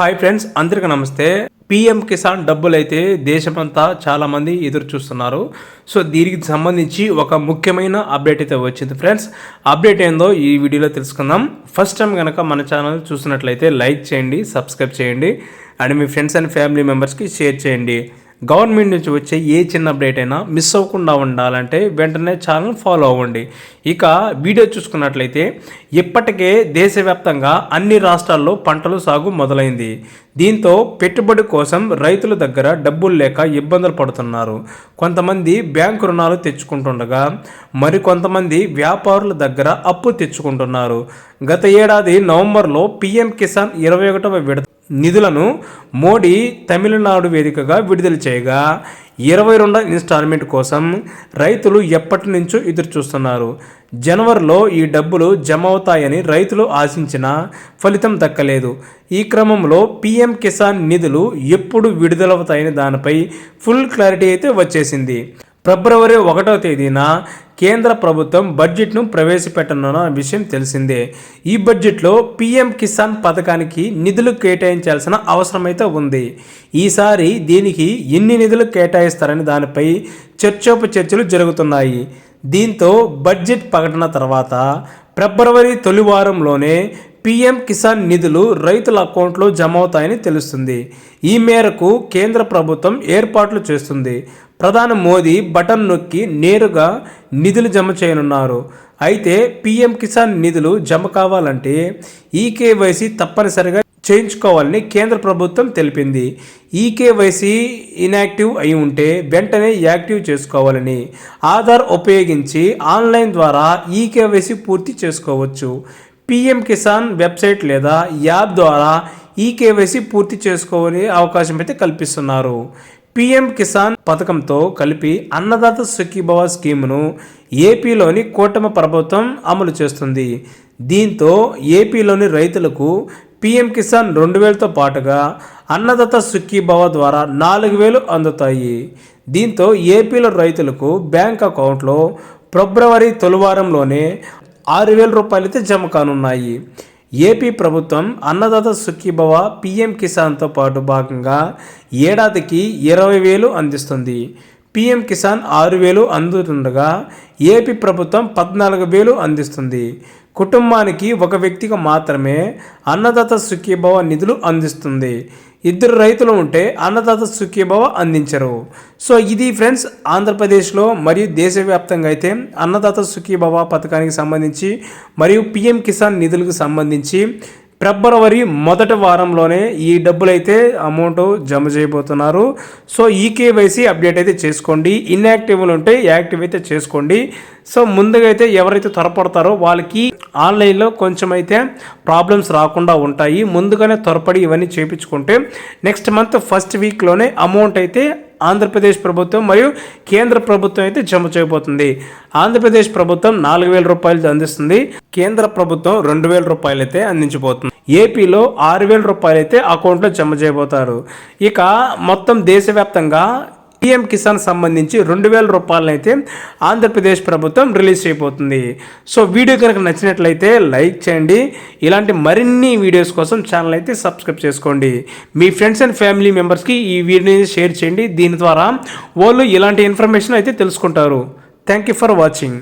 Hi friends అందరికీ నమస్తే. PM Kisan డబ్బులు అయితే దేశమంతా చాలామంది ఎదురు చూస్తున్నారు. సో దీనికి సంబంధించి ఒక ముఖ్యమైన అప్డేట్ అయితే వచ్చింది ఫ్రెండ్స్. అప్డేట్ ఏందో ఈ వీడియోలో తెలుసుకుందాం. ఫస్ట్ టైం కనుక మన ఛానల్ చూసినట్లయితే లైక్ చేయండి సబ్స్క్రైబ్ చేయండి. అండ్ మీ ఫ్రెండ్స్ అండ్ ఫ్యామిలీ మెంబర్స్కి షేర్ చేయండి. గవర్నమెంట్ నుంచి వచ్చే ఏ చిన్న అప్డేట్ అయినా మిస్ అవ్వకుండా ఉండాలంటే వెంటనే ఛానల్ ఫాలో అవ్వండి. ఇక వీడియో చూసుకున్నట్లయితే ఇప్పటికే దేశవ్యాప్తంగా అన్ని రాష్ట్రాల్లో పంటలు సాగు మొదలైంది. దీంతో పెట్టుబడి కోసం రైతుల దగ్గర డబ్బులు లేక ఇబ్బందులు పడుతున్నారు. కొంతమంది బ్యాంకు రుణాలు తెచ్చుకుంటుండగా మరికొంతమంది వ్యాపారుల దగ్గర అప్పు తెచ్చుకుంటున్నారు. గత ఏడాది నవంబర్లో పీఎం కిసాన్ ఇరవై ఒకటవ విడత నిధులను మోడీ తమిళనాడు వేదికగా విడుదల చేయగా ఇరవై రెండో ఇన్స్టాల్మెంట్ కోసం రైతులు ఎప్పటి నుంచో ఎదురు చూస్తున్నారు జనవరిలో ఈ డబ్బులు జమ అవుతాయని రైతులు ఆశించిన ఫలితం దక్కలేదు. ఈ క్రమంలో పీఎం కిసాన్ నిధులు ఎప్పుడు విడుదలవుతాయని దానిపై ఫుల్ క్లారిటీ అయితే వచ్చేసింది. ఫిబ్రవరి ఒకటో తేదీన కేంద్ర ప్రభుత్వం బడ్జెట్ను ప్రవేశపెట్టనున్న విషయం తెలిసిందే. ఈ బడ్జెట్లో పీఎం కిసాన్ పథకానికి నిధులు కేటాయించాల్సిన అవసరమైతే ఉంది. ఈసారి దీనికి ఎన్ని నిధులు కేటాయిస్తారని దానిపై చర్చోపచర్చలు జరుగుతున్నాయి. దీంతో బడ్జెట్ ప్రకటన తర్వాత ఫిబ్రవరి తొలి వారంలోనే పీఎం కిసాన్ నిధులు రైతుల అకౌంట్లో జమ అవుతాయని తెలుస్తుంది. ఈ మేరకు కేంద్ర ప్రభుత్వం ఏర్పాట్లు చేస్తుంది. ప్రధాని మోదీ బటన్ నొక్కి నేరుగా నిధులు జమ చేయనున్నారు. అయితే పీఎం కిసాన్ నిధులు జమ కావాలంటే ఈకేవైసీ తప్పనిసరిగా చేయించుకోవాలని కేంద్ర ప్రభుత్వం తెలిపింది. ఈకేవైసీ ఇన్యాక్టివ్ అయి ఉంటే వెంటనే యాక్టివ్ చేసుకోవాలని ఆధార్ ఉపయోగించి ఆన్లైన్ ద్వారా ఈకేవైసీ పూర్తి చేసుకోవచ్చు. పిఎం కిసాన్ వెబ్సైట్ లేదా యాప్ ద్వారా ఈ కేవైసీ పూర్తి చేసుకోవాలి అవకాశం అయితే కల్పిస్తున్నారు. పిఎం కిసాన్ పథకంతో కలిపి అన్నదాత సుఖీభవ స్కీమ్ను ఏపీలోని కూటమి ప్రభుత్వం అమలు చేస్తుంది. దీంతో ఏపీలోని రైతులకు పిఎం కిసాన్ రెండు వేలతో పాటుగా అన్నదాత సుఖీభవ ద్వారా నాలుగు వేలు అందుతాయి. దీంతో ఏపీలో రైతులకు బ్యాంక్ అకౌంట్లో ఫిబ్రవరి తొలివారంలోనే ఆరు వేల రూపాయలైతే జమ కానున్నాయి. ఏపీ ప్రభుత్వం అన్నదాత సుఖీభవ పిఎం కిసాన్తో పాటు భాగంగా ఏడాదికి ఇరవై వేలు అందిస్తుంది. పిఎం కిసాన్ ఆరు వేలు అందుతుండగా ఏపీ ప్రభుత్వం పద్నాలుగు వేలు అందిస్తుంది. కుటుంబానికి ఒక వ్యక్తికి మాత్రమే అన్నదాత సుఖీభవ నిధులు అందిస్తుంది. ఇద్దరు రైతులు ఉంటే అన్నదాత సుఖీభవ అందించరు. సో ఇది ఫ్రెండ్స్ ఆంధ్రప్రదేశ్లో మరియు దేశవ్యాప్తంగా అయితే అన్నదాత సుఖీభవ పథకానికి సంబంధించి మరియు పిఎం కిసాన్ నిధులకు సంబంధించి ఫిబ్రవరి మొదటి వారంలోనే ఈ డబ్బులు అయితే అమౌంట్ జమ చేయబోతున్నారు. సో ఈ కేవైసీ అప్డేట్ అయితే చేసుకోండి. ఇన్యాక్టివ్లు ఉంటే యాక్టివ్ అయితే చేసుకోండి. సో ముందుగా అయితే ఎవరైతే త్వరపడతారో వాళ్ళకి ఆన్లైన్లో కొంచెం అయితే ప్రాబ్లమ్స్ రాకుండా ఉంటాయి. ముందుగానే త్వరపడి ఇవన్నీ చేయించుకుంటే నెక్స్ట్ మంత్ ఫస్ట్ వీక్లోనే అమౌంట్ అయితే ఆంధ్రప్రదేశ్ ప్రభుత్వం మరియు కేంద్ర ప్రభుత్వం అయితే జమ చేయబోతుంది. ఆంధ్రప్రదేశ్ ప్రభుత్వం నాలుగు వేల రూపాయలు అందిస్తుంది. కేంద్ర ప్రభుత్వం రెండు వేల రూపాయలు అయితే అందించబోతుంది. ఏపీలో ఆరు వేల రూపాయలు అయితే అకౌంట్లో జమ చేయబోతారు. ఇక మొత్తం దేశవ్యాప్తంగా పిఎం కిసాన్ సంబంధించి రెండు వేల రూపాయలనైతే ఆంధ్రప్రదేశ్ ప్రభుత్వం రిలీజ్ చేయబోతుంది. సో వీడియో కనుక నచ్చినట్లయితే లైక్ చేయండి. ఇలాంటి మరిన్ని వీడియోస్ కోసం ఛానల్ అయితే సబ్స్క్రైబ్ చేసుకోండి. మీ ఫ్రెండ్స్ అండ్ ఫ్యామిలీ మెంబర్స్కి ఈ వీడియోని షేర్ చేయండి. దీని ద్వారా వాళ్ళు ఇలాంటి ఇన్ఫర్మేషన్ అయితే తెలుసుకుంటారు. Thank you for watching.